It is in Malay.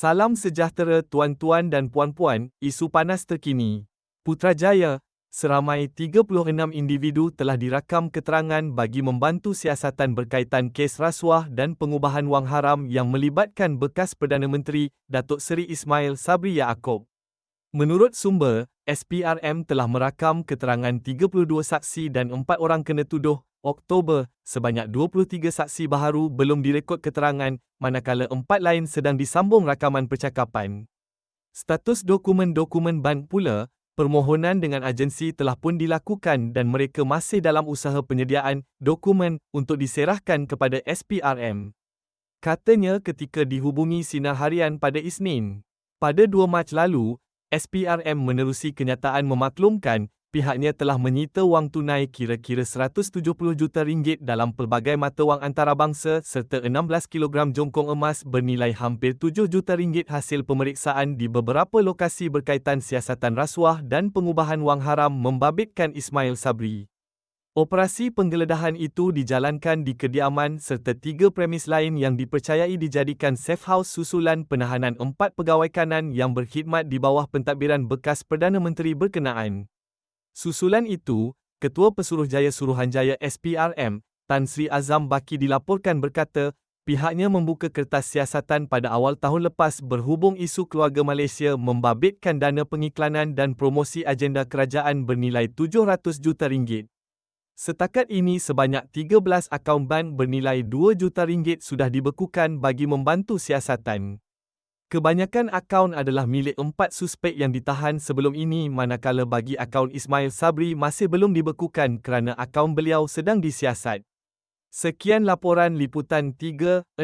Salam sejahtera tuan-tuan dan puan-puan, isu panas terkini. Putrajaya, seramai 36 individu telah dirakam keterangan bagi membantu siasatan berkaitan kes rasuah dan pengubahan wang haram yang melibatkan bekas Perdana Menteri Datuk Seri Ismail Sabri Yaakob. Menurut sumber, SPRM telah merakam keterangan 32 saksi dan 4 orang kena tuduh Oktober, sebanyak 23 saksi baharu belum direkod keterangan, manakala empat lain sedang disambung rakaman percakapan. Status dokumen-dokumen ban pula, permohonan dengan agensi telah pun dilakukan dan mereka masih dalam usaha penyediaan dokumen untuk diserahkan kepada SPRM. Katanya ketika dihubungi Sinar Harian pada Isnin. Pada 2 Mac lalu, SPRM menerusi kenyataan memaklumkan pihaknya telah menyita wang tunai kira-kira 170 juta ringgit dalam pelbagai mata wang antarabangsa serta 16 kg jongkong emas bernilai hampir 7 juta ringgit hasil pemeriksaan di beberapa lokasi berkaitan siasatan rasuah dan pengubahan wang haram membabitkan Ismail Sabri. Operasi penggeledahan itu dijalankan di kediaman serta tiga premis lain yang dipercayai dijadikan safe house susulan penahanan empat pegawai kanan yang berkhidmat di bawah pentadbiran bekas Perdana Menteri berkenaan. Susulan itu, Ketua Pesuruhjaya Suruhanjaya SPRM, Tan Sri Azam Baki dilaporkan berkata, pihaknya membuka kertas siasatan pada awal tahun lepas berhubung isu keluarga Malaysia membabitkan dana pengiklanan dan promosi agenda kerajaan bernilai 700 juta ringgit. Setakat ini sebanyak 13 akaun bank bernilai 2 juta ringgit sudah dibekukan bagi membantu siasatan. Kebanyakan akaun adalah milik empat suspek yang ditahan sebelum ini manakala bagi akaun Ismail Sabri masih belum dibekukan kerana akaun beliau sedang disiasat. Sekian laporan liputan 360.